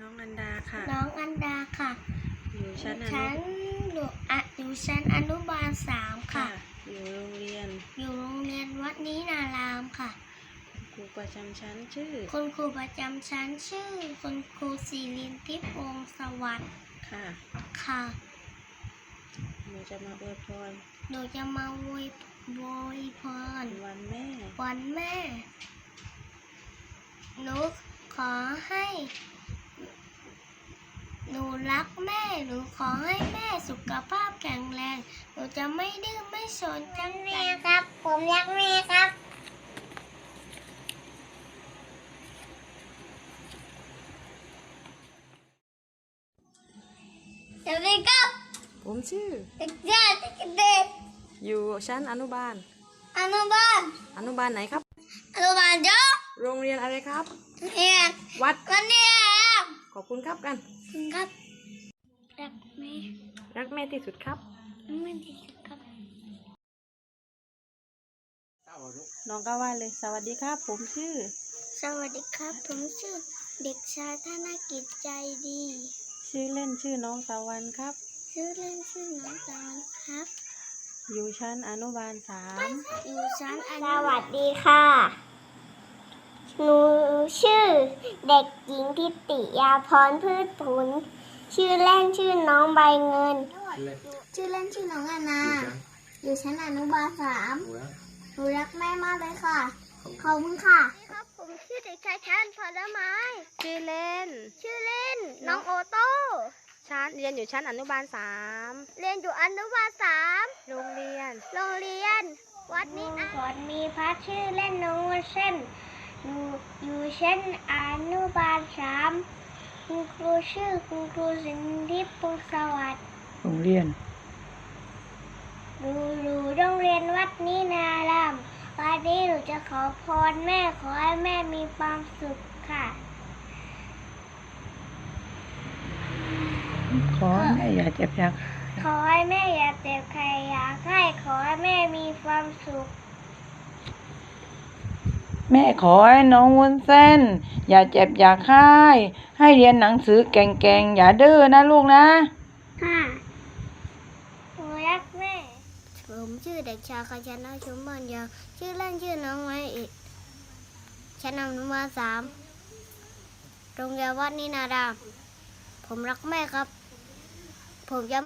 น้องอันดาค่ะ น้องอันดาค่ะ อยู่ชั้นอชั้นนุอยู่อะอยู่ชั้นอนุบาลสามค่ะ อยู่โรงเรียน อยู่โรงเรียนวัดนี้นารามค่ะ ครูประจำชั้นชื่อ คุณครูประจำชั้นชื่อ คุณครูศิรินทิพย์วงศ์สวัสดิ์ค่ะ ค่ะ หนูจะมาอวยพร หนูจะมาโวยโวยพร วันแม่ วันแม่ หนูขอให้ หนูรักแม่ หนูขอให้แม่สุขภาพแข็งแรง หนูจะไม่ดื้อไม่สนจังแม่ครับ ผมรักแม่ครับสวัสดีครับ ผมชื่อเด็กชายเด็กอยู่ชั้นอนุบาล อนุบาล อนุบาลไหนครับ อนุบาลเจ้าโรงเรียนอะไรครับ เรียนวัดวันนี้ครับ ขอบคุณครับกันครับ รักแม่รักแม่ที่สุดครับไม่ดีครับ น้องก็ว่าเลย สวัสดีครับ ผมชื่อ สวัสดีครับ ผมชื่อ เด็กชายธนกิจใจดี ชื่อเล่นชื่อน้องตะวันครับ ชื่อเล่นชื่อน้องตาลครับ อยู่ชั้นอนุบาลสามอยู่ชั้นอนุสวัสดีค่ะ หนูชื่อเด็กหญิงทิติยาพรพืชผล ชื่อเล่นชื่อน้องใบเงิน ชื่อเล่นชื่อน้องอานา อยู่ชั้นอนุบาลสามหนูรักแม่มากเลยค่ะ ขอบคุณค่ะครับผมชื่อเด็กชายชันผลไม้ ชื่อเล่น ชื่อเล่น น้องโอโต้ชั้นเรียนอยู่ชั้นอนุบาลสามเรียนอยู่อนุบาลสามโรงเรียน โรงเรียน วัดนี้นะวัดมีพระชื่อเล่นน้องวุ้นเส้น อยู่อยู่ชั้นอนุบาลสามคุณครูชื่อคุณครูสินทิพย์ปุงสวัสดิ์โรงเรียนดูดูโรงเรียนวัดนี้นารามวันนี้หนูจะขอพรแม่ขอให้แม่มีความสุขค่ะ ขอให้แม่อย่าเจ็บอยากขอให้แม่อย่าเจ็บใครอยากให้ขอให้แม่มีความสุข แม่ขอให้น้องวุ้นเส้น อย่าเจ็บอย่าไข้ให้เรียนหนังสือเก่งๆ อย่าดื้อนะลูกนะ ค่ะหนูรักแม่ ผมชื่อเด็กชายคชนะชุมบอนยาวชื่อเล่นชื่อน้องไม้อิชั้นอนุบาลสามโรงเรียนวัดนินาราม ผมรักแม่ครับ ผมจะ